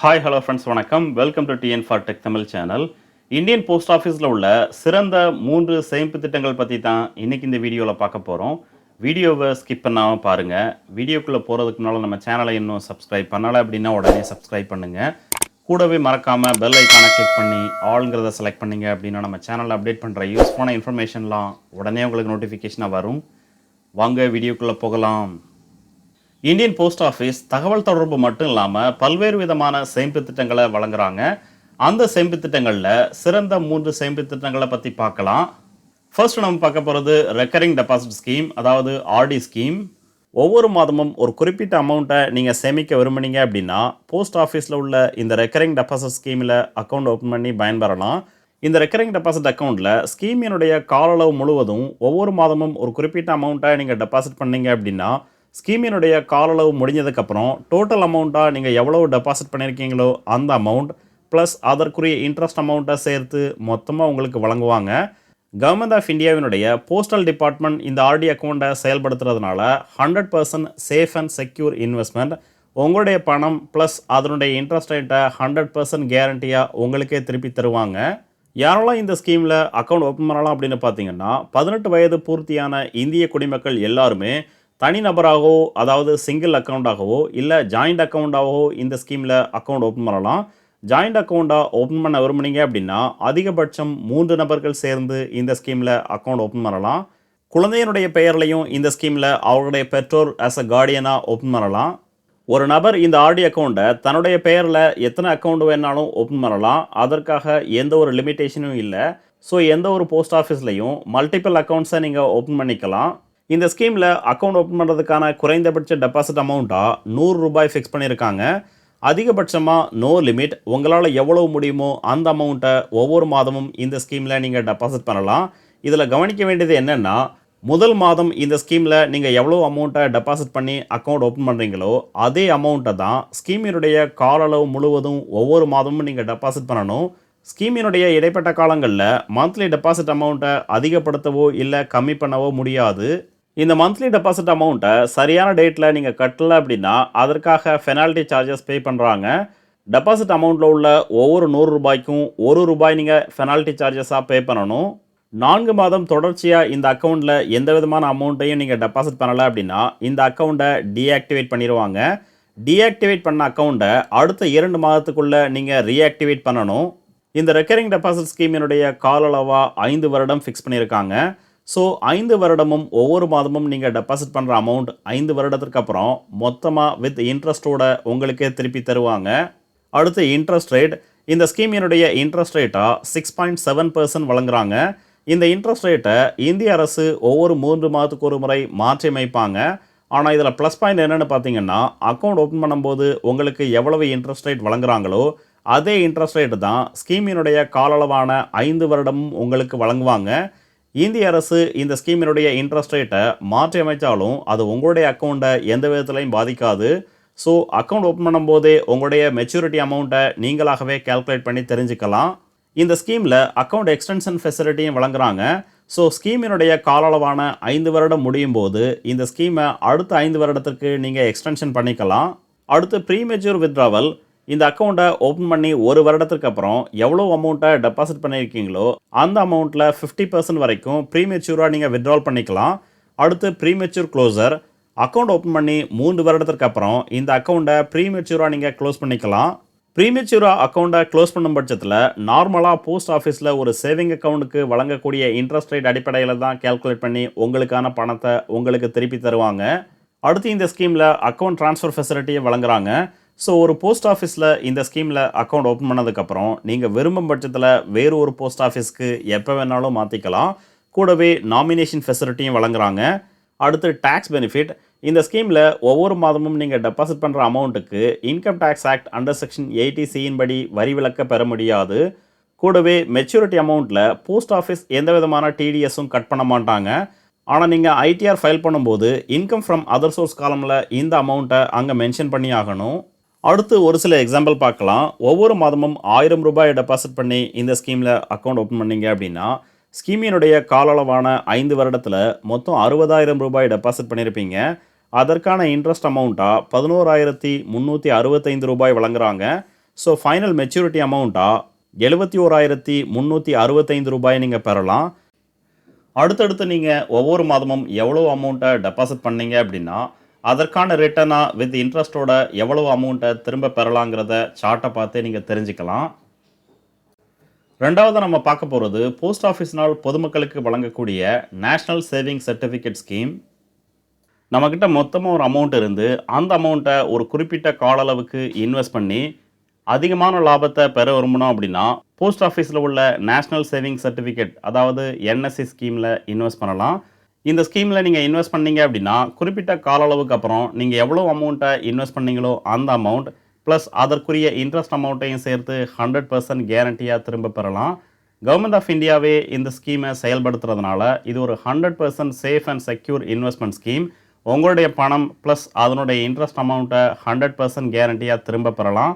Hi hello friends வணக்கம். Welcome to TN for tech Tamil channel Indian post ஆஃபீஸில் உள்ள சிறந்த மூன்று சேமிப்பு திட்டங்கள் பற்றி தான் இன்றைக்கி இந்த வீடியோவில் பார்க்க போகிறோம் வீடியோவை ஸ்கிப் பண்ணாமல் பாருங்கள் வீடியோக்குள்ளே போகிறதுக்கு முன்னால் நம்ம சேனலை இன்னும் சப்ஸ்கிரைப் பண்ணலை அப்படின்னா உடனே சப்ஸ்கிரைப் பண்ணுங்கள் கூடவே மறக்காமல் பெல் ஐக்கானை கிளிக் பண்ணி ஆளுங்கிறத செலக்ட் பண்ணிங்க அப்படின்னா நம்ம சேனலில் அப்டேட் பண்ணுற யூஸ்ஃபுல்லான இன்ஃபர்மேஷன்லாம் உடனே உங்களுக்கு நோட்டிஃபிகேஷனாக வரும். வாங்க வீடியோக்குள்ளே போகலாம். இந்தியன் போஸ்ட் ஆஃபீஸ் தகவல் தொடர்பு மட்டும் இல்லாமல் பல்வேறு விதமான சேமிப்பு திட்டங்களை வழங்குறாங்க. அந்த சேமிப்பு திட்டங்களில் சிறந்த மூன்று சேமிப்பு திட்டங்களை பற்றி பார்க்கலாம். ஃபர்ஸ்ட் நம்ம பார்க்க போகிறது ரெக்கரிங் டெபாசிட் ஸ்கீம் அதாவது ஆர்டி ஸ்கீம் ஒவ்வொரு மாதமும் ஒரு குறிப்பிட்ட அமௌண்ட்டை நீங்கள் சேமிக்க விரும்புனீங்க அப்படின்னா போஸ்ட் ஆஃபீஸில் உள்ள இந்த ரெக்கரிங் டெபாசிட் ஸ்கீமில் அக்கௌண்ட் ஓப்பன் பண்ணி பயன்பெறலாம். இந்த ரெக்கரிங் டெபாசிட் அக்கௌண்ட்டில் ஸ்கீமினுடைய கால அளவு முழுவதும் ஒவ்வொரு மாதமும் ஒரு குறிப்பிட்ட அமௌண்ட்டை நீங்கள் டெபாசிட் பண்ணீங்க அப்படின்னா ஸ்கீமினுடைய கால அளவு முடிஞ்சதுக்கப்புறம் டோட்டல் அமௌண்ட்டாக நீங்கள் எவ்வளவு டெபாசிட் பண்ணியிருக்கீங்களோ அந்த அமௌண்ட் ப்ளஸ் அதற்குரிய இன்ட்ரெஸ்ட் அமௌண்ட்டை சேர்த்து மொத்தமாக உங்களுக்கு வழங்குவாங்க. கவர்மெண்ட் ஆஃப் இந்தியாவினுடைய போஸ்டல் டிபார்ட்மெண்ட் இந்த ஆர்டி அக்கௌண்ட்டை செயல்படுத்துறதுனால hundred percent safe and secure investment உங்களுடைய பணம் ப்ளஸ் அதனுடைய இன்ட்ரெஸ்ட் ரேட்டை ஹண்ட்ரட் பர்சன்ட் கேரண்டியாக உங்களுக்கே திருப்பி தருவாங்க. யாரெல்லாம் இந்த ஸ்கீமில் அக்கௌண்ட் ஓப்பன் பண்ணலாம் அப்படின்னு பார்த்தீங்கன்னா பதினெட்டு வயது பூர்த்தியான இந்திய குடிமக்கள் எல்லாருமே தனிநபராகவோ அதாவது சிங்கிள் அக்கௌண்ட்டாகவோ இல்லை ஜாயிண்ட் அக்கௌண்ட்டாகவோ இந்த ஸ்கீமில் அக்கௌண்ட் ஓப்பன் பண்ணலாம். ஜாயிண்ட் அக்கௌண்ட்டாக ஓப்பன் பண்ண விரும்புனீங்க அப்படின்னா அதிகபட்சம் மூன்று நபர்கள் சேர்ந்து இந்த ஸ்கீமில் அக்கௌண்ட் ஓப்பன் பண்ணலாம். குழந்தையினுடைய பெயர்லையும் இந்த ஸ்கீமில் அவருடைய பெற்றோர் ஆஸ் அ கார்டியனாக ஓப்பன் பண்ணலாம். ஒரு நபர் இந்த ஆர்டி அக்கௌண்ட்டை தன்னுடைய பெயரில் எத்தனை அக்கௌண்ட் வேணாலும் ஓப்பன் பண்ணலாம். அதற்காக எந்த ஒரு லிமிட்டேஷனும் இல்லை. ஸோ எந்த ஒரு போஸ்ட் ஆஃபீஸ்லையும் மல்டிபிள் அக்கௌண்ட்ஸை நீங்கள் ஓப்பன் பண்ணிக்கலாம். இந்த ஸ்கீமில் அக்கௌண்ட் ஓப்பன் பண்ணுறதுக்கான குறைந்தபட்ச டெபாசிட் அமௌண்ட்டாக நூறு ரூபாய் ஃபிக்ஸ் பண்ணியிருக்காங்க. அதிகபட்சமாக நோ லிமிட் உங்களால் எவ்வளவு முடியுமோ அந்த அமௌண்ட்டை ஒவ்வொரு மாதமும் இந்த ஸ்கீமில் நீங்கள் டெபாசிட் பண்ணலாம். இதில் கவனிக்க வேண்டியது என்னென்னா முதல் மாதம் இந்த ஸ்கீமில் நீங்கள் எவ்வளோ அமௌண்ட்டை டெபாசிட் பண்ணி அக்கௌண்ட் ஓப்பன் பண்ணுறீங்களோ அதே அமௌண்ட்டை தான் ஸ்கீமினுடைய கால அளவு முழுவதும் ஒவ்வொரு மாதமும் நீங்கள் டெபாசிட் பண்ணணும். ஸ்கீமினுடைய இடைப்பட்ட காலங்களில் மந்த்லி டெபாசிட் அமௌண்ட்டை அதிகப்படுத்தவோ இல்லை கம்மி பண்ணவோ முடியாது. இந்த மந்த்லி டெபாசிட் அமௌண்ட்டை சரியான டேட்டில் நீங்கள் கட்டல அப்படின்னா அதற்காக ஃபெனால்ட்டி சார்ஜஸ் பே பண்ணுறாங்க டெபாசிட் அமௌண்ட்டில் உள்ள ஒவ்வொரு நூறு ரூபாய்க்கும் ஒரு ரூபாய் நீங்கள் ஃபெனால்ட்டி சார்ஜஸாக பே பண்ணணும். நான்கு மாதம் தொடர்ச்சியாக இந்த அக்கௌண்ட்டில் எந்த விதமான அமௌண்ட்டையும் நீங்கள் டெபாசிட் பண்ணலை அப்படின்னா இந்த அக்கௌண்ட்டை டீஆக்டிவேட் பண்ணிடுவாங்க டீஆக்டிவேட் பண்ண அக்கௌண்ட்டை அடுத்த இரண்டு மாதத்துக்குள்ளே நீங்கள் ரீஆக்டிவேட் பண்ணணும். இந்த ரெக்கரிங் டெபாசிட் ஸ்கீமினுடைய கால அளவாக ஐந்து வருடம் ஃபிக்ஸ் பண்ணியிருக்காங்க ஸோ ஐந்து வருடமும் ஒவ்வொரு மாதமும் நீங்கள் டெபாசிட் பண்ணுற அமௌண்ட் ஐந்து வருடத்திற்கு அப்புறம் மொத்தமாக வித் இன்ட்ரெஸ்ட்டோட உங்களுக்கே திருப்பி தருவாங்க. அடுத்து இன்ட்ரெஸ்ட் ரேட் இந்த ஸ்கீமினுடைய இன்ட்ரெஸ்ட் ரேட்டாக சிக்ஸ் பாயிண்ட் செவன் பர்சன்ட் வழங்குறாங்க. இந்த இன்ட்ரெஸ்ட் ரேட்டை இந்திய அரசு ஒவ்வொரு மூன்று மாதத்துக்கு ஒரு முறை மாற்றி அமைப்பாங்க. ஆனால் இதில் ப்ளஸ் பாயிண்ட் என்னென்னு பார்த்தீங்கன்னா அக்கௌண்ட் ஓப்பன் பண்ணும்போது உங்களுக்கு எவ்வளவு இன்ட்ரெஸ்ட் ரேட் வழங்குறாங்களோ அதே இன்ட்ரெஸ்ட் ரேட்டு தான் ஸ்கீமினுடைய காலளவான ஐந்து வருடமும் உங்களுக்கு வழங்குவாங்க. இந்திய அரசு இந்த ஸ்கீமினுடைய இன்ட்ரெஸ்ட் ரேட்டை மாற்றி அமைச்சாலும் அது உங்களுடைய அக்கௌண்ட்டை எந்த விதத்துலையும் பாதிக்காது. ஸோ அக்கௌண்ட் ஓப்பன் பண்ணும்போதே உங்களுடைய மெச்சூரிட்டி அமௌண்ட்டை நீங்களாகவே கால்குலேட் பண்ணி தெரிஞ்சுக்கலாம். இந்த ஸ்கீமில் அக்கௌண்ட் எக்ஸ்டென்ஷன் ஃபெசிலிட்டியும் வழங்குறாங்க. ஸோ ஸ்கீமினுடைய காலளவான ஐந்து வருடம் முடியும் போது இந்த ஸ்கீமை அடுத்த ஐந்து வருடத்திற்கு நீங்கள் எக்ஸ்டென்ஷன் பண்ணிக்கலாம். அடுத்து ப்ரீமெச்சூர் வித்ராவல் இந்த அக்கௌண்ட்டை ஓப்பன் பண்ணி ஒரு வருடத்துக்கு அப்புறம் எவ்வளோ அமௌண்ட்டை டெபாசிட் பண்ணியிருக்கீங்களோ அந்த அமௌண்ட்டில் ஃபிஃப்டி பர்சன்ட் வரைக்கும் ப்ரீமெச்சூராக நீங்கள் வித்ட்ரால் பண்ணிக்கலாம். அடுத்து ப்ரீமெச்சூர் க்ளோசர் அக்கௌண்ட் ஓப்பன் பண்ணி மூன்று வருடத்திற்கு அப்புறம் இந்த அக்கௌண்ட்டை ப்ரீமெச்சூராக நீங்கள் க்ளோஸ் பண்ணிக்கலாம். ப்ரீமெச்சூராக அக்கௌண்ட்டை க்ளோஸ் பண்ணும் பட்சத்தில் நார்மலாக போஸ்ட் ஆஃபீஸில் ஒரு சேவிங் அக்கௌண்ட்டுக்கு வழங்கக்கூடிய இன்ட்ரெஸ்ட் ரேட் அடிப்படையில் தான் கேல்குலேட் பண்ணி உங்களுக்கான பணத்தை உங்களுக்கு திருப்பி தருவாங்க. அடுத்து இந்த ஸ்கீமில் அக்கௌண்ட் ட்ரான்ஸ்ஃபர் ஃபெசிலிட்டியை வழங்குறாங்க. ஸோ ஒரு போஸ்ட் ஆஃபீஸில் இந்த ஸ்கீமில் அக்கௌண்ட் ஓப்பன் பண்ணதுக்கப்புறம் நீங்கள் விரும்பும் பட்சத்தில் வேறு ஒரு போஸ்ட் ஆஃபீஸ்க்கு எப்போ வேணாலும் மாற்றிக்கலாம் கூடவே நாமினேஷன் ஃபெசிலிட்டியும் வழங்குறாங்க. அடுத்து டேக்ஸ் பெனிஃபிட் இந்த ஸ்கீமில் ஒவ்வொரு மாதமும் நீங்கள் டெபாசிட் பண்ணுற அமௌண்ட்டுக்கு income tax act under section eighty சியின் படி வரி விலக்க பெற முடியாது. கூடவே மெச்சூரிட்டி அமௌண்ட்டில் போஸ்ட் ஆஃபீஸ் எந்த விதமான டிடிஎஸும் கட் பண்ண மாட்டாங்க. ஆனால் நீங்கள் ஐடிஆர் ஃபைல் பண்ணும்போது இன்கம் ஃப்ரம் அதர் சோர்ஸ் காலமில் இந்த அமௌண்ட்டை அங்கே மென்ஷன் பண்ணி ஆகணும் அடுத்து ஒரு சில எக்ஸாம்பிள் பார்க்கலாம். ஒவ்வொரு மாதமும் ஆயிரம் ரூபாய் டெபாசிட் பண்ணி இந்த ஸ்கீமில் அக்கௌண்ட் ஓப்பன் பண்ணீங்க அப்படின்னா ஸ்கீமினுடைய கால அளவான ஐந்து வருடத்தில் மொத்தம் அறுபதாயிரம் ரூபாய் டெபாசிட் பண்ணியிருப்பீங்க அதற்கான இன்ட்ரெஸ்ட் அமௌண்ட்டாக பதினோராயிரத்தி முந்நூற்றி அறுபத்தைந்து ரூபாய் வழங்குறாங்க. ஸோ ஃபைனல் மெச்சூரிட்டி அமௌண்ட்டாக எழுபத்தி ஓராயிரத்தி முந்நூற்றி அறுபத்தைந்து ரூபாய் நீங்கள் பெறலாம். அடுத்தடுத்து நீங்கள் ஒவ்வொரு மாதமும் எவ்வளோ அமௌண்ட்டை டெபாசிட் பண்ணீங்க அப்படின்னா அதற்கான ரிட்டர்னாக வித் இன்ட்ரெஸ்ட்டோட எவ்வளவு அமௌண்ட்டை திரும்ப பெறலாங்கிறத சார்ட்டை பார்த்து நீங்கள் தெரிஞ்சுக்கலாம். ரெண்டாவது நம்ம பார்க்க போகிறது போஸ்ட் ஆஃபீஸ்னால் பொதுமக்களுக்கு வழங்கக்கூடிய நேஷ்னல் சேவிங் சர்டிஃபிகேட் ஸ்கீம் நம்மக்கிட்ட மொத்தமாக ஒரு அமௌண்ட் இருந்து அந்த அமௌண்ட்டை ஒரு குறிப்பிட்ட கால அளவுக்கு இன்வெஸ்ட் பண்ணி அதிகமான லாபத்தை பெற விரும்பணும் அப்படின்னா போஸ்ட் ஆஃபீஸில் உள்ள நேஷ்னல் சேவிங் சர்டிஃபிகேட் அதாவது என்எஸ்சி ஸ்கீமில் இன்வெஸ்ட் பண்ணலாம். இந்த ஸ்கீமில் நீங்கள் இன்வெஸ்ட் பண்ணீங்க அப்படின்னா குறிப்பிட்ட கால அளவுக்கு அப்புறம் நீங்கள் எவ்வளோ அமௌண்ட்டை இன்வெஸ்ட் பண்ணீங்களோ அந்த அமௌண்ட் ப்ளஸ் அதற்குரிய இன்ட்ரெஸ்ட் அமௌண்ட்டையும் சேர்த்து ஹண்ட்ரட் பர்சன்ட் கேரண்டியாக திரும்ப பெறலாம். கவர்மெண்ட் ஆஃப் இந்தியாவே இந்த ஸ்கீமை செயல்படுத்துறதுனால இது ஒரு hundred percent safe and secure investment scheme உங்களுடைய பணம் ப்ளஸ் அதனுடைய இன்ட்ரெஸ்ட் அமௌண்ட்டை ஹண்ட்ரட் பர்சன்ட் கேரண்டியாக திரும்ப பெறலாம்.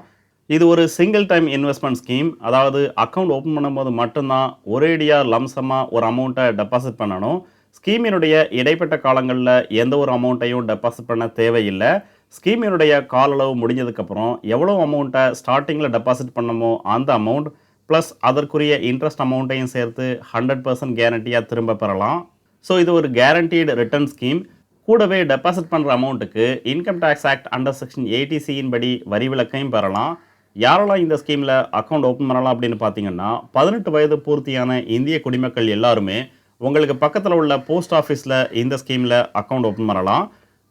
இது ஒரு சிங்கிள் டைம் இன்வெஸ்ட்மெண்ட் ஸ்கீம் அதாவது அக்கௌண்ட் ஓப்பன் பண்ணும்போது மட்டும்தான் ஒரேடியாக லம்சமாக ஒரு அமௌண்ட்டை டெபாசிட் பண்ணணும். ஸ்கீமினுடைய இடைப்பட்ட காலங்களில் எந்த ஒரு அமௌண்ட்டையும் டெபாசிட் பண்ண தேவையில்லை. ஸ்கீமினுடைய கால அளவு முடிஞ்சதுக்கப்புறம் எவ்வளோ அமௌண்ட்டை ஸ்டார்டிங்கில் டெபாசிட் பண்ணமோ அந்த அமௌண்ட் ப்ளஸ் அதற்குரிய இன்ட்ரெஸ்ட் அமௌண்ட்டையும் சேர்த்து ஹண்ட்ரட் பர்சன்ட் கேரண்டியாக திரும்ப பெறலாம். ஸோ இது ஒரு கேரண்டீடு ரிட்டர்ன் ஸ்கீம் கூடவே டெபாசிட் பண்ணுற அமௌண்ட்டுக்கு income tax act under section எயிட்டிசியின் படி வரி விலக்கையும் பெறலாம். யாரெல்லாம் இந்த ஸ்கீமில் அக்கௌண்ட் ஓப்பன் பண்ணலாம் அப்படின்னு பார்த்தீங்கன்னா பதினெட்டு வயது பூர்த்தியான இந்திய குடிமக்கள் எல்லாருமே உங்களுக்கு பக்கத்தில் உள்ள போஸ்ட் ஆஃபீஸில் இந்த ஸ்கீமில் அக்கௌண்ட் ஓப்பன் பண்ணலாம்.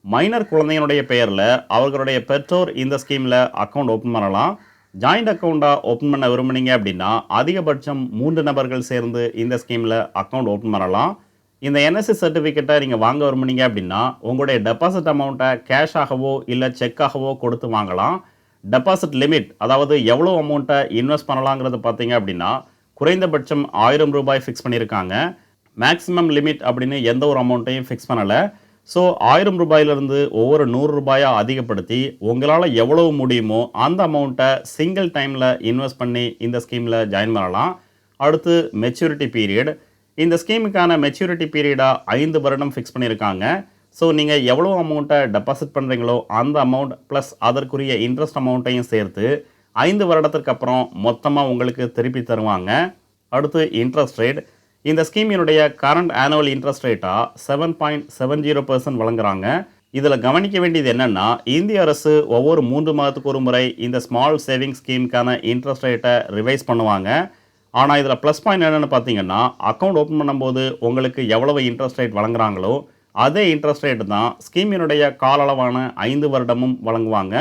மைனர் குழந்தையினுடைய பெயரில் அவர்களுடைய பெற்றோர் இந்த ஸ்கீமில் அக்கௌண்ட் ஓப்பன் பண்ணலாம். ஜாயிண்ட் அக்கௌண்ட்டாக ஓப்பன் பண்ண விரும்புனீங்க அப்படின்னா அதிகபட்சம் மூன்று நபர்கள் சேர்ந்து இந்த ஸ்கீமில் அக்கௌண்ட் ஓப்பன் பண்ணலாம். இந்த என்எஸ்சி சர்டிஃபிகேட்டை நீங்கள் வாங்க விரும்புனீங்க அப்படின்னா உங்களுடைய டெபாசிட் அமௌண்ட்டை கேஷாகவோ இல்லை செக்காகவோ கொடுத்து வாங்கலாம். டெபாசிட் லிமிட் அதாவது எவ்வளோ அமௌண்ட்டை இன்வெஸ்ட் பண்ணலாங்கிறது பார்த்தீங்க அப்படின்னா குறைந்தபட்சம் ஆயிரம் ரூபாய் ஃபிக்ஸ் பண்ணியிருக்காங்க. மேக்ஸிமம் லிமிட் அப்படின்னு எந்த ஒரு அமௌண்ட்டையும் ஃபிக்ஸ் பண்ணலை. ஸோ ஆயிரம் ரூபாயிலிருந்து ஒவ்வொரு நூறு ரூபாயை அதிகப்படுத்தி உங்களால் எவ்வளவு முடியுமோ அந்த அமௌண்ட்டை சிங்கிள் டைமில் இன்வெஸ்ட் பண்ணி இந்த ஸ்கீமில் ஜாயின் பண்ணலாம். அடுத்து மெச்சூரிட்டி பீரியட் இந்த ஸ்கீமுக்கான மெச்சூரிட்டி பீரியடாக ஐந்து வருடம் ஃபிக்ஸ் பண்ணியிருக்காங்க. ஸோ நீங்கள் எவ்வளோ அமௌண்ட்டை டெபாசிட் பண்ணுறீங்களோ அந்த அமௌண்ட் ப்ளஸ் அதற்குரிய இன்ட்ரெஸ்ட் அமௌண்ட்டையும் சேர்த்து ஐந்து வருடத்திற்கு அப்புறம் மொத்தமாக உங்களுக்கு திருப்பி தருவாங்க. அடுத்து இன்ட்ரெஸ்ட் ரேட் இந்த ஸ்கீமினுடைய கரண்ட் ஆனுவல் இன்ட்ரெஸ்ட் ரேட்டாக seven point seven zero percent வழங்குறாங்க. இதில் கவனிக்க வேண்டியது என்னென்னா இந்திய அரசு ஒவ்வொரு மூன்று மாதத்துக்கு ஒரு முறை இந்த ஸ்மால் சேவிங் ஸ்கீமுக்கான இன்ட்ரெஸ்ட் ரேட்டை ரிவைஸ் பண்ணுவாங்க. ஆனால் இதில் ப்ளஸ் பாயிண்ட் என்னென்னு பார்த்தீங்கன்னா அக்கௌண்ட் ஓப்பன் பண்ணும்போது உங்களுக்கு எவ்வளவு இன்ட்ரெஸ்ட் ரேட் வழங்குறாங்களோ அதே இன்ட்ரெஸ்ட் ரேட் தான் ஸ்கீமினுடைய கால அளவான ஐந்து வருடமும் வழங்குவாங்க.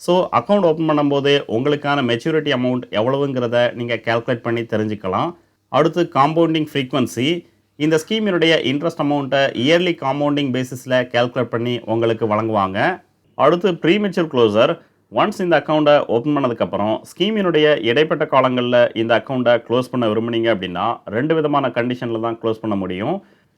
ஸோ அக்கௌண்ட் ஓப்பன் பண்ணும்போது உங்களுக்கான மெச்சூரிட்டி அமௌண்ட் எவ்வளவுங்கிறத நீங்கள் கால்குலேட் பண்ணி தெரிஞ்சுக்கலாம். அடுத்து காம்பவுண்டிங் ஃப்ரீக்வன்சி இந்த ஸ்கீமினுடைய இன்ட்ரெஸ்ட் அமௌண்ட்டை இயர்லி காம்பவுண்டிங் பேசிஸில் கால்குலேட் பண்ணி உங்களுக்கு வழங்குவாங்க. அடுத்து ப்ரீமெச்சூர் க்ளோசர் ஒன்ஸ் இந்த அக்கௌண்ட்டை ஓப்பன் பண்ணதுக்கப்புறம் ஸ்கீமினுடைய இடைப்பட்ட காலங்களில் இந்த அக்கௌண்ட்டை க்ளோஸ் பண்ண விரும்புனீங்க அப்படின்னா ரெண்டு விதமான கண்டிஷனில் தான் க்ளோஸ் பண்ண முடியும்.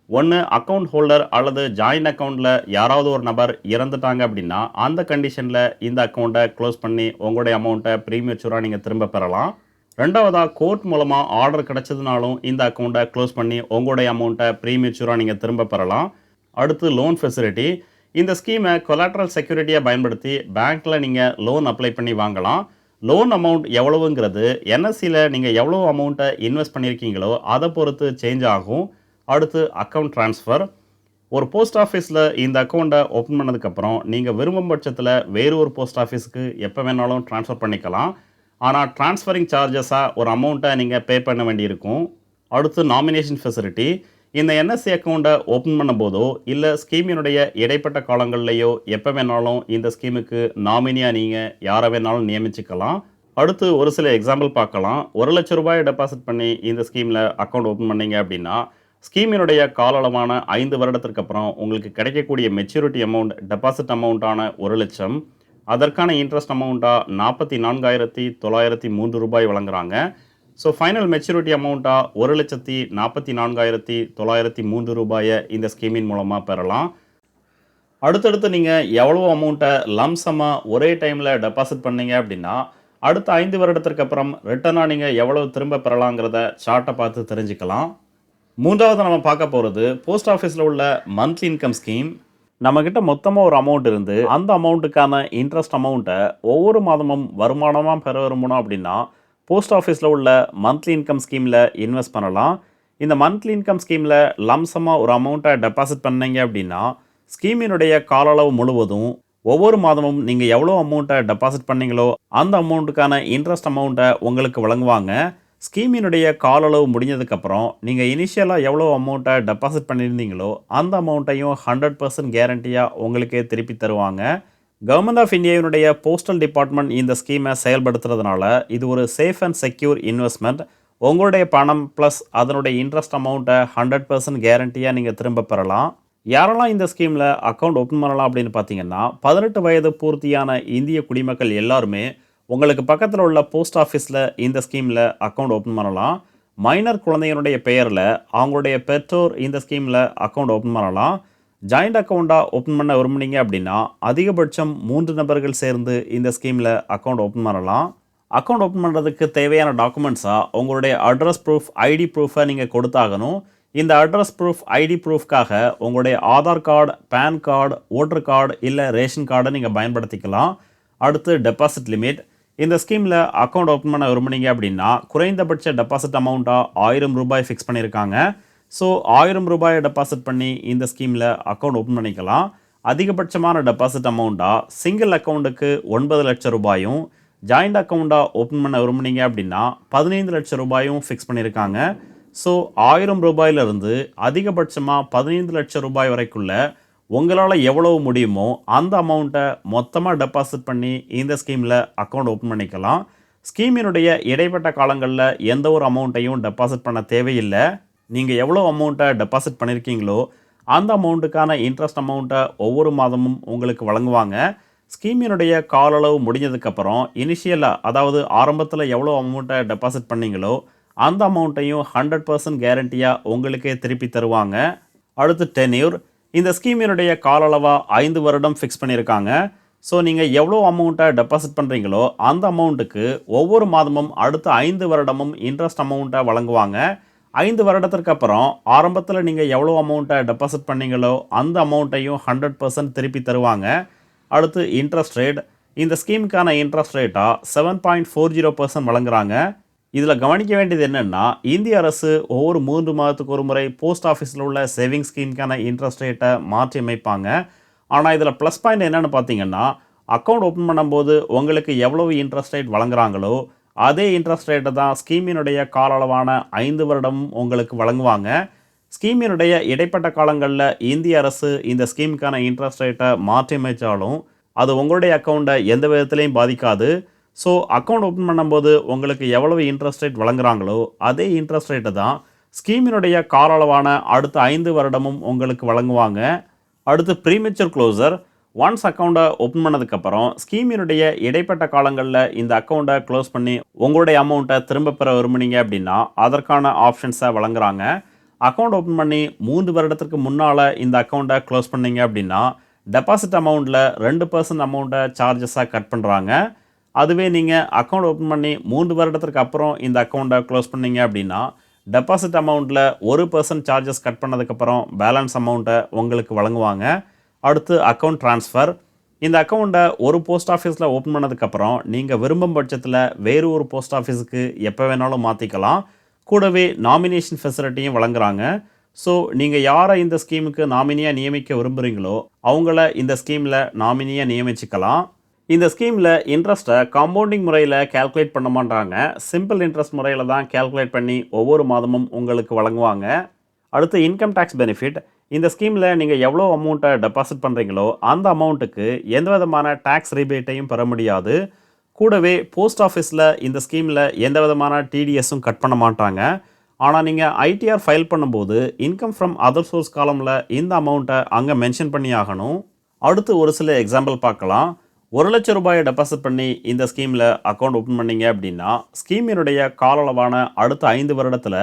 ஒன்று அக்கௌண்ட் ஹோல்டர் அல்லது ஜாயின்ட் அக்கௌண்ட்டில் யாராவது ஒரு நபர் இறந்துட்டாங்க அப்படின்னா அந்த கண்டிஷனில் இந்த அக்கௌண்ட்டை க்ளோஸ் பண்ணி உங்களுடைய அமௌண்ட்டை ப்ரீமெச்சூராக நீங்கள் திரும்ப பெறலாம். ரெண்டாவதாக கோர்ட் மூலமாக ஆர்டர் கிடைச்சதுனாலும் இந்த அக்கௌண்ட்டை க்ளோஸ் பண்ணி உங்களுடைய அமௌண்ட்டை ப்ரீமெச்சூராக நீங்கள் திரும்ப பெறலாம். அடுத்து லோன் ஃபெசிலிட்டி. இந்த ஸ்கீமை கொலாட்ரல் செக்யூரிட்டியாக பயன்படுத்தி பேங்க்கில் நீங்கள் லோன் அப்ளை பண்ணி வாங்கலாம். லோன் அமௌண்ட் எவ்வளவுங்கிறது என்எஸ்சியில் நீங்கள் எவ்வளோ அமௌண்ட்டை இன்வெஸ்ட் பண்ணியிருக்கீங்களோ அதை பொறுத்து சேஞ்ச் ஆகும். அடுத்து அக்கௌண்ட் ட்ரான்ஸ்ஃபர் ஒரு போஸ்ட் ஆஃபீஸில் இந்த அக்கௌண்ட்டை ஓப்பன் பண்ணதுக்கப்புறம் நீங்கள் விரும்பும் பட்சத்தில் வேறு ஒரு போஸ்ட் ஆஃபீஸுக்கு எப்போ வேணாலும் ட்ரான்ஸ்ஃபர் பண்ணிக்கலாம். ஆனால் ட்ரான்ஸ்ஃபரிங் சார்ஜஸாக ஒரு அமௌண்ட்டை நீங்கள் பே பண்ண வேண்டியிருக்கும். அடுத்து நாமினேஷன் ஃபெசிலிட்டி இந்த என்எஸ்சி அக்கௌண்ட்டை ஓப்பன் பண்ணும்போதோ இல்லை ஸ்கீமினுடைய இடைப்பட்ட காலங்கள்லையோ எப்போ வேணாலும் இந்த ஸ்கீமுக்கு நாமினியாக நீங்கள் யாரை வேணாலும் நியமிச்சுக்கலாம். அடுத்து ஒரு சில எக்ஸாம்பிள் பார்க்கலாம். ஒரு லட்ச ரூபாய் டெபாசிட் பண்ணி இந்த ஸ்கீமில் அக்கௌண்ட் ஓப்பன் பண்ணீங்க அப்படின்னா ஸ்கீமினுடைய கால அளவான ஐந்து வருடத்திற்கு அப்புறம் உங்களுக்கு கிடைக்கக்கூடிய மெச்சூரிட்டி அமௌண்ட் டெபாசிட் அமௌண்ட்டான ஒரு லட்சம். அதற்கான இன்ட்ரெஸ்ட் அமௌண்ட்டாக நாற்பத்தி நான்காயிரத்தி தொள்ளாயிரத்தி மூன்று ரூபாய் வழங்குகிறாங்க ஸோ ஃபைனல் மெச்சூரிட்டி அமௌண்ட்டாக ஒரு லட்சத்தி நாற்பத்தி நான்காயிரத்தி தொள்ளாயிரத்தி மூன்று ரூபாயை இந்த ஸ்கீமின் மூலமாக பெறலாம். அடுத்தடுத்து நீங்கள் எவ்வளோ அமௌண்ட்டை லம்சமாக ஒரே டைமில் டெபாசிட் பண்ணீங்க அப்படின்னா அடுத்த ஐந்து வருடத்திற்கு அப்புறம் ரிட்டனாக நீங்கள் எவ்வளோ திரும்ப பெறலாங்கிறத சார்ட்டை பார்த்து தெரிஞ்சுக்கலாம். மூன்றாவது நம்ம பார்க்க போகிறது போஸ்ட் ஆஃபீஸில் உள்ள மந்த்லி இன்கம் ஸ்கீம் நம்மக்கிட்ட மொத்தமாக ஒரு அமௌண்ட் இருந்து அந்த அமௌண்ட்டுக்கான இன்ட்ரெஸ்ட் அமௌண்ட்டை ஒவ்வொரு மாதமும் வருமானமாக பெற விரும்பணும் அப்படின்னா போஸ்ட் ஆஃபீஸில் உள்ள மந்த்லி இன்கம் ஸ்கீமில் இன்வெஸ்ட் பண்ணலாம். இந்த மந்த்லி இன்கம் ஸ்கீமில் லம்சமாக ஒரு அமௌண்ட்டை டெபாசிட் பண்ணீங்க அப்படின்னா ஸ்கீமினுடைய கால அளவு முழுவதும் ஒவ்வொரு மாதமும் நீங்கள் எவ்வளோ அமௌண்ட்டை டெபாசிட் பண்ணீங்களோ அந்த அமௌண்ட்டுக்கான இன்ட்ரெஸ்ட் அமௌண்ட்டை உங்களுக்கு வழங்குவாங்க. ஸ்கீமினுடைய கால அளவு முடிஞ்சதுக்கப்புறம் நீங்கள் இனிஷியலாக எவ்வளோ அமௌண்ட்டை டெபாசிட் பண்ணியிருந்தீங்களோ அந்த அமௌண்ட்டையும் ஹண்ட்ரட் பர்சன்ட் கேரண்டியாக உங்களுக்கே திருப்பி தருவாங்க. கவர்மெண்ட் ஆஃப் இந்தியாவினுடைய போஸ்டல் டிபார்ட்மெண்ட் இந்த ஸ்கீமை செயல்படுத்துறதுனால இது ஒரு சேஃப் அண்ட் செக்யூர் இன்வெஸ்ட்மெண்ட் உங்களுடைய பணம் ப்ளஸ் அதனுடைய இன்ட்ரெஸ்ட் அமௌண்ட்டை ஹண்ட்ரட் பர்சன்ட் கேரண்டியாக நீங்கள் திரும்ப பெறலாம். யாரெல்லாம் இந்த ஸ்கீமில் அக்கௌண்ட் ஓப்பன் பண்ணலாம் அப்படின்னு பார்த்தீங்கன்னா பதினெட்டு வயது பூர்த்தியான இந்திய குடிமக்கள் எல்லாருமே உங்களுக்கு பக்கத்தில் உள்ள போஸ்ட் ஆஃபீஸில் இந்த ஸ்கீமில் அக்கௌண்ட் ஓப்பன் பண்ணலாம். மைனர் குழந்தையினுடைய பெயரில் அவங்களுடைய பெற்றோர் இந்த ஸ்கீமில் அக்கௌண்ட் ஓப்பன் பண்ணலாம். ஜாயிண்ட் அக்கௌண்ட்டாக ஓப்பன் பண்ண விரும்புனீங்க அப்படின்னா அதிகபட்சம் மூன்று நபர்கள் சேர்ந்து இந்த ஸ்கீமில் அக்கௌண்ட் ஓப்பன் பண்ணலாம். அக்கௌண்ட் ஓப்பன் பண்ணுறதுக்கு தேவையான டாக்குமெண்ட்ஸாக உங்களுடைய அட்ரஸ் ப்ரூஃப் ஐடி ப்ரூஃபை நீங்கள் கொடுத்தாகணும். இந்த அட்ரஸ் ப்ரூஃப் ஐடி ப்ரூஃப்காக உங்களுடைய Aadhaar card PAN card voter card இல்லை ரேஷன் கார்டை நீங்கள் பயன்படுத்திக்கலாம். அடுத்து டெபாசிட் லிமிட் இந்த ஸ்கீமில் அக்கௌண்ட் ஓப்பன் பண்ண விரும்புனீங்க அப்படின்னா குறைந்தபட்ச டெபாசிட் அமௌண்ட்டாக ஆயிரம் ரூபாய் ஃபிக்ஸ் பண்ணியிருக்காங்க ஸோ ஆயிரம் ரூபாயை டெபாசிட் பண்ணி இந்த ஸ்கீமில் அக்கௌண்ட் ஓப்பன் பண்ணிக்கலாம். அதிகபட்சமான டெபாசிட் அமௌண்ட்டாக சிங்கிள் அக்கௌண்ட்டுக்கு ஒன்பது லட்சம் ரூபாயும் ஜாயிண்ட் அக்கௌண்ட்டாக ஓப்பன் பண்ண விரும்புனீங்க அப்படின்னா பதினைந்து லட்சம் ரூபாயும் ஃபிக்ஸ் பண்ணியிருக்காங்க ஸோ ஆயிரம் ரூபாயிலிருந்து அதிகபட்சமாக பதினைந்து லட்சம் ரூபாய் வரைக்குள்ள உங்களால் எவ்வளவு முடியுமோ அந்த அமௌண்ட்டை மொத்தமாக டெபாசிட் பண்ணி இந்த ஸ்கீமில் அக்கௌண்ட் ஓப்பன் பண்ணிக்கலாம். ஸ்கீமினுடைய இடைப்பட்ட காலங்களில் எந்த ஒரு அமௌண்ட்டையும் டெபாசிட் பண்ண தேவையில்லை. நீங்கள் எவ்வளோ அமௌண்ட்டை டெபாசிட் பண்ணியிருக்கீங்களோ அந்த அமௌண்ட்டுக்கான இன்ட்ரெஸ்ட் அமௌண்ட்டை ஒவ்வொரு மாதமும் உங்களுக்கு வழங்குவாங்க. ஸ்கீமினுடைய கால அளவு முடிஞ்சதுக்கப்புறம் இனிஷியலாக அதாவது ஆரம்பத்தில் எவ்வளோ அமௌண்ட்டை டெபாசிட் பண்ணீங்களோ அந்த அமௌண்ட்டையும் ஹண்ட்ரட் பர்சன்ட் கேரண்டியாக உங்களுக்கே திருப்பி தருவாங்க. அடுத்து டென்யூர் இந்த ஸ்கீமினுடைய கால அளவாக ஐந்து வருடம் ஃபிக்ஸ் பண்ணியிருக்காங்க. ஸோ நீங்கள் எவ்வளோ அமௌண்ட்டை டெபாசிட் பண்ணுறீங்களோ அந்த அமௌண்ட்டுக்கு ஒவ்வொரு மாதமும் அடுத்த ஐந்து வருடமும் இன்ட்ரெஸ்ட் அமௌண்ட்டை வழங்குவாங்க. ஐந்து வருடத்திற்கு அப்புறம் ஆரம்பத்தில் நீங்கள் எவ்வளோ அமௌண்ட்டை டெபாசிட் பண்ணீங்களோ அந்த அமௌண்ட்டையும் ஹண்ட்ரட் பர்சன்ட் திருப்பி தருவாங்க. அடுத்து இன்ட்ரெஸ்ட் ரேட் இந்த ஸ்கீமுக்கான இன்ட்ரெஸ்ட் ரேட்டாக seven point four zero percent வழங்குறாங்க. இதில் கவனிக்க வேண்டியது என்னென்னா இந்திய அரசு ஒவ்வொரு மூன்று மாதத்துக்கு ஒரு முறை போஸ்ட் ஆஃபீஸில் உள்ள சேவிங்ஸ் ஸ்கீமுக்கான இன்ட்ரெஸ்ட் ரேட்டை மாற்றி அமைப்பாங்க. ஆனால் இதில் ப்ளஸ் பாயிண்ட் என்னென்னு பார்த்தீங்கன்னா அக்கௌண்ட் ஓப்பன் பண்ணும்போது உங்களுக்கு எவ்வளவு இன்ட்ரெஸ்ட் ரேட் வழங்குறாங்களோ அதே இன்ட்ரெஸ்ட் ரேட்டை தான் ஸ்கீமினுடைய கால அளவான ஐந்து வருடமும் உங்களுக்கு வழங்குவாங்க. ஸ்கீமினுடைய இடைப்பட்ட காலங்களில் இந்திய அரசு இந்த ஸ்கீமுக்கான இன்ட்ரெஸ்ட் ரேட்டை மாற்றி அமைச்சாலும் அது உங்களுடைய அக்கௌண்ட்டை எந்த விதத்துலையும் பாதிக்காது. ஸோ அக்கௌண்ட் ஓப்பன் பண்ணும்போது உங்களுக்கு எவ்வளவு இன்ட்ரெஸ்ட் ரேட் வழங்குறாங்களோ அதே இன்ட்ரெஸ்ட் ரேட்டை தான் ஸ்கீமினுடைய கால அளவான அடுத்த ஐந்து வருடமும் உங்களுக்கு வழங்குவாங்க. அடுத்து ப்ரீமெச்சூர் க்ளோசர் ஒன்ஸ் அக்கௌண்ட்டை ஓப்பன் பண்ணதுக்கப்புறம் ஸ்கீமினுடைய இடைப்பட்ட காலங்களில் இந்த அக்கௌண்ட்டை க்ளோஸ் பண்ணி உங்களுடைய அமௌண்ட்டை திரும்ப பெற விரும்புனீங்க அப்படின்னா அதற்கான ஆப்ஷன்ஸை வழங்குறாங்க. அக்கௌண்ட் ஓப்பன் பண்ணி மூன்று வருடத்திற்கு முன்னால் இந்த அக்கௌண்ட்டை க்ளோஸ் பண்ணிங்க அப்படின்னா டெபாசிட் அமௌண்ட்டில் ரெண்டு பர்சன்ட் அமௌண்ட்டை சார்ஜஸாக கட் பண்ணுறாங்க அதுவே நீங்கள் அக்கௌண்ட் ஓப்பன் பண்ணி மூன்று வருடத்திற்கு அப்புறம் இந்த அக்கௌண்ட்டை க்ளோஸ் பண்ணீங்க அப்படின்னா டெபாசிட் அமௌண்ட்டில் ஒரு பர்சன்ட் சார்ஜஸ் கட் பண்ணதுக்கப்புறம் பேலன்ஸ் அமௌண்ட்டை உங்களுக்கு வழங்குவாங்க. அடுத்து அக்கௌண்ட் ட்ரான்ஸ்ஃபர் இந்த அக்கௌண்ட்டை ஒரு போஸ்ட் ஆஃபீஸில் ஓப்பன் பண்ணதுக்கப்புறம் நீங்கள் விரும்பும் பட்சத்தில் வேறு ஒரு போஸ்ட் ஆஃபீஸுக்கு எப்போ வேணாலும் மாற்றிக்கலாம் கூடவே நாமினேஷன் ஃபெசிலிட்டியும் வழங்குறாங்க. ஸோ நீங்கள் யாரை இந்த ஸ்கீமுக்கு நாமினியாக நியமிக்க விரும்புகிறீங்களோ அவங்கள இந்த ஸ்கீமில் நாமினியாக நியமிச்சுக்கலாம். இந்த ஸ்கீமில் இன்ட்ரெஸ்ட்டை காம்பவுண்டிங் முறையில் கால்குலேட் பண்ண மாட்டாங்க. சிம்பிள் இன்ட்ரெஸ்ட் முறையில் தான் கால்குலேட் பண்ணி ஒவ்வொரு மாதமும் உங்களுக்கு வழங்குவாங்க. அடுத்து இன்கம் டேக்ஸ் பெனிஃபிட் இந்த ஸ்கீமில் நீங்கள் எவ்வளோ அமௌண்ட்டை டெபாசிட் பண்ணுறீங்களோ அந்த அமௌண்ட்டுக்கு எந்த விதமான டேக்ஸ் ரிபேட்டையும் பெற முடியாது. கூடவே போஸ்ட் ஆஃபீஸில் இந்த ஸ்கீமில் எந்த விதமான டிடிஎஸும் கட் பண்ண மாட்டாங்க. ஆனால் நீங்கள் ஐடிஆர் ஃபைல் பண்ணும்போது இன்கம் ஃப்ரம் அதர் சோர்ஸ் காலமில் இந்த அமௌண்ட்டை அங்கே மென்ஷன் பண்ணி ஆகணும் அடுத்து ஒரு சில எக்ஸாம்பிள் பார்க்கலாம். ஒரு லட்சம் ரூபாயை டெபாசிட் பண்ணி இந்த ஸ்கீமில் அக்கௌண்ட் ஓப்பன் பண்ணிங்க அப்படின்னா ஸ்கீமினுடைய கால அளவான அடுத்த ஐந்து வருடத்தில்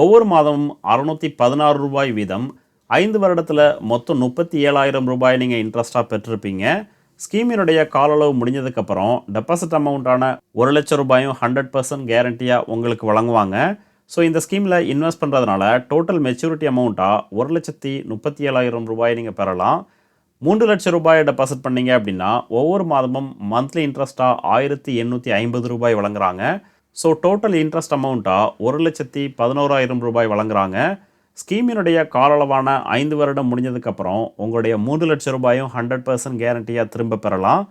ஒவ்வொரு மாதமும் அறுநூற்றி பதினாறு ரூபாய் வீதம். ஐந்து வருடத்தில் மொத்தம் முப்பத்தி ஏழாயிரம் ரூபாய் நீங்கள் இன்ட்ரெஸ்ட்டாக பெற்றிருப்பீங்க. ஸ்கீமினுடைய கால அளவு முடிஞ்சதுக்கப்புறம் டெபாசிட் அமௌண்ட்டான ஒரு லட்சம் ரூபாயும் ஹண்ட்ரட் பர்சன்ட் கேரண்டியாக உங்களுக்கு வழங்குவாங்க. ஸோ இந்த ஸ்கீமில் இன்வெஸ்ட் பண்ணுறதுனால டோட்டல் மெச்சூரிட்டி அமௌண்ட்டாக ஒரு லட்சத்தி முப்பத்தி ஏழாயிரம் ரூபாய் நீங்கள் பெறலாம். மூன்று லட்சம் ரூபாய் டெபாசிட் பண்ணீங்க அப்படின்னா ஒவ்வொரு மாதமும் மந்த்லி இன்ட்ரெஸ்ட்டாக ஆயிரத்தி எண்ணூற்றி ஐம்பது ரூபாய் வழங்குறாங்க. ஸோ டோட்டல் இன்ட்ரெஸ்ட் அமௌண்ட்டாக ஒரு லட்சத்தி பதினோராயிரம் ரூபாய் வழங்குறாங்க. ஸ்கீமினுடைய கால அளவான ஐந்து வருடம் முடிஞ்சதுக்கப்புறம் உங்களுடைய மூன்று லட்சம் ரூபாயும் ஹண்ட்ரட் பர்சன்ட் கேரண்டியாக திரும்ப பெறலாம்.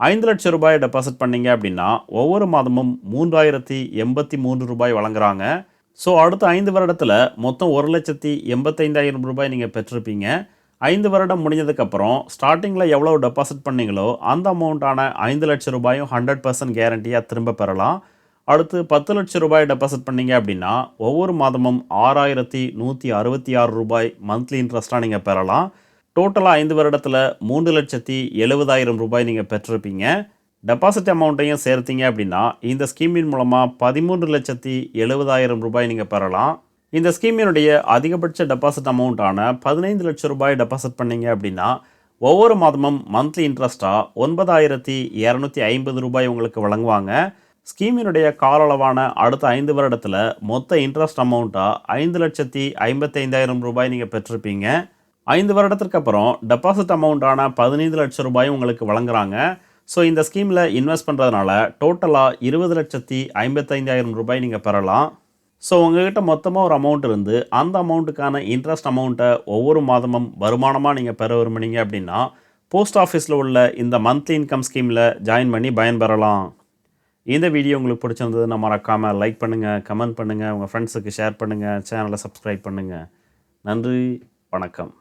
ஐந்து லட்சம் ரூபாய் டெபாசிட் பண்ணீங்க அப்படின்னா ஒவ்வொரு மாதமும் மூன்றாயிரத்தி எண்பத்தி மூன்று ரூபாய் வழங்குறாங்க. ஸோ அடுத்த ஐந்து வருடத்தில் மொத்தம் ஒரு லட்சத்தி எண்பத்தைந்தாயிரம் ரூபாய் நீங்கள் பெற்றிருப்பீங்க. ஐந்து வருடம் முடிஞ்சதுக்கப்புறம் ஸ்டார்டிங்கில் எவ்வளோ டெபாசிட் பண்ணீங்களோ அந்த அமௌண்ட்டான ஐந்து லட்சம் ரூபாயும் ஹண்ட்ரட் பர்சன்ட் கேரண்டியாக திரும்ப பெறலாம். அடுத்து பத்து லட்சம் ரூபாய் டெபாசிட் பண்ணீங்க அப்படின்னா ஒவ்வொரு மாதமும் ஆறாயிரத்தி நூற்றி அறுபத்தி ஆறு ரூபாய் மந்த்லி இன்ட்ரெஸ்ட்டாக நீங்கள் பெறலாம். டோட்டலாக ஐந்து வருடத்தில் மூன்று லட்சத்தி எழுபதாயிரம் ரூபாய் நீங்கள் பெற்றிருப்பீங்க. டெபாசிட் அமௌண்ட்டையும் சேர்த்தீங்க அப்படின்னா இந்த ஸ்கீமின் மூலமாக பதிமூன்று லட்சத்தி எழுபதாயிரம் ரூபாய் நீங்கள் பெறலாம். இந்த ஸ்கீமினுடைய அதிகபட்ச டெபாசிட் அமௌண்ட்டான பதினைந்து லட்சம் ரூபாய் டெபாசிட் பண்ணீங்க அப்படின்னா ஒவ்வொரு மாதமும் மந்த்லி இன்ட்ரெஸ்ட்டாக ஒன்பதாயிரத்தி இரநூத்தி ஐம்பது ரூபாய் உங்களுக்கு வழங்குவாங்க. ஸ்கீமினுடைய கால அளவான அடுத்த ஐந்து வருடத்தில் மொத்த இன்ட்ரெஸ்ட் அமௌண்ட்டாக ஐந்து லட்சத்தி ஐம்பத்தைந்தாயிரம் ரூபாய் நீங்கள் பெற்றிருப்பீங்க. ஐந்து வருடத்திற்கு அப்புறம் டெபாசிட் அமௌண்ட்டான பதினைந்து லட்சம் ரூபாய் உங்களுக்கு வழங்குறாங்க. ஸோ இந்த ஸ்கீமில் இன்வெஸ்ட் பண்ணுறதுனால டோட்டலாக இருபது லட்சத்தி ஐம்பத்தைந்தாயிரம் ரூபாய் நீங்கள் பெறலாம். ஸோ உங்ககிட்ட மொத்தமாக ஒரு அமௌண்ட் இருந்து அந்த அமௌண்ட்டுக்கான இன்ட்ரெஸ்ட் அமௌண்ட்டை ஒவ்வொரு மாதமும் வருமானமாக நீங்கள் பெற விரும்புனீங்க அப்படின்னா போஸ்ட் ஆஃபீஸில் உள்ள இந்த மந்த்லி இன்கம் ஸ்கீமில் ஜாயின் பண்ணி பயன்பெறலாம். இந்த வீடியோ உங்களுக்கு பிடிச்சிருந்ததுன்னா மறக்காமல் லைக் பண்ணுங்கள் கமெண்ட் பண்ணுங்கள் உங்கள் ஃப்ரெண்ட்ஸுக்கு ஷேர் பண்ணுங்கள் சேனலை சப்ஸ்கிரைப் பண்ணுங்கள் நன்றி வணக்கம்.